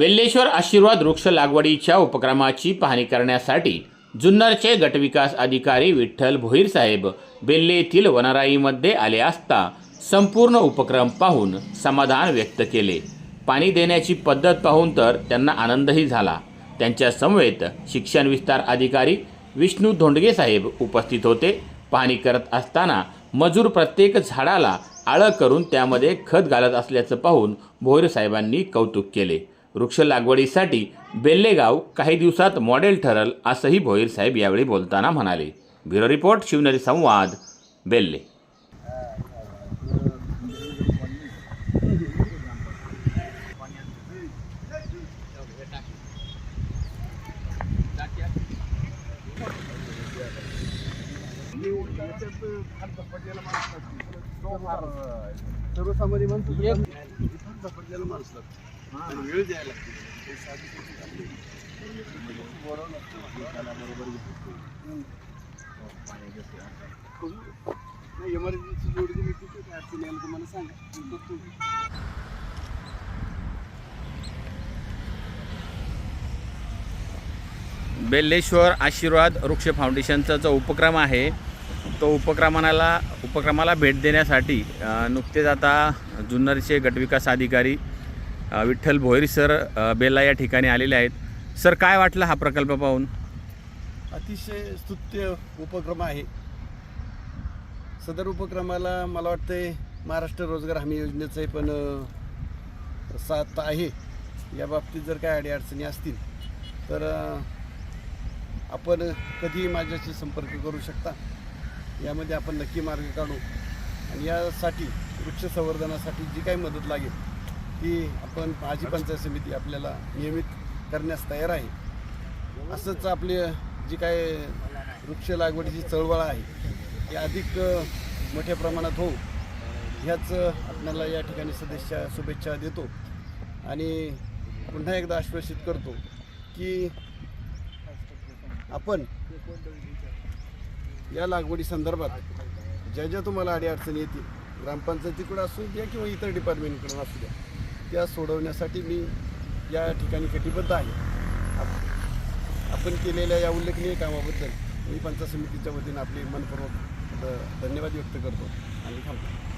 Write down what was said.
बेल्लेश्वर आशीर्वाद वृक्ष लागवडीच्या उपक्रमाची पाहणी करण्यासाठी जुन्नरचे गटविकास अधिकारी विठ्ठल भोईर साहेब बेल्ले येथील वनराईमध्ये आले असता संपूर्ण उपक्रम पाहून समाधान व्यक्त केले. पाणी देण्याची पद्धत पाहून तर त्यांना आनंदही झाला. त्यांच्या समवेत शिक्षण विस्तार अधिकारी विष्णू धोंडगे साहेब उपस्थित होते. पाहणी करत असताना मजूर प्रत्येक झाडाला आळं करून त्यामध्ये खत घालत असल्याचं पाहून भोईर साहेबांनी कौतुक केले. वृक्ष लागवडीसाठी बेल्लेगाव काही दिवसात मॉडेल ठरल असंही भोईर साहेब यावेळी बोलताना म्हणाले. ब्युरो रिपोर्ट शिवनेरी संवाद बेल्ले. सर्वसामान्य माणसं वेळ द्यायला लागते बरोबर इमर्जन्सी जोडी दिली तिथे काय अडचण यायला तुम्हाला सांगा बेल्लेश्वर आशीर्वाद वृक्ष फाउंडेशनचा जो उपक्रम आहे तो उपक्रमाला उपक्रमाला भेट देण्यासाठी नुकतेच आता जुन्नरचे गटविकास अधिकारी विठ्ठल भोईर सर बेला या ठिकाणी आलेले आहेत. सर काय वाटलं हा प्रकल्प पाहून? अतिशय स्तुत्य उपक्रम आहे. सदर उपक्रमाला मला वाटतंय महाराष्ट्र रोजगार हमी योजनेचं पण साथ आहे. या बाबतीत जर काय अडीअडचणी असतील तर आपण कधीही माझ्याशी संपर्क करू शकता. यामध्ये आपण नक्की मार्ग काढू. आणि यासाठी वृक्ष संवर्धनासाठी जी काही मदत लागेल की आपण भाजी पंचायत समिती आपल्याला नियमित करण्यास तयार आहे. असंच आपली जी काय वृक्ष लागवडीची चळवळ आहे ती अधिक मोठ्या प्रमाणात होऊ ह्याच आपल्याला या ठिकाणी सदस्य शुभेच्छा देतो. आणि पुन्हा एकदा आश्वासित करतो की आपण या लागवडी संदर्भात ज्या ज्या तुम्हाला अडीअडचणी येतील ग्रामपंचायतीकडं असू द्या किंवा इतर डिपार्टमेंटकडून असू द्या त्या सोडवण्यासाठी मी या ठिकाणी कटिबद्ध आहे. आप- आपण केलेल्या या उल्लेखनीय कामाबद्दल मी पंचायत समितीच्या वतीनं आपले मनपूर्वक धन्यवाद व्यक्त करतो आणि थांबतो.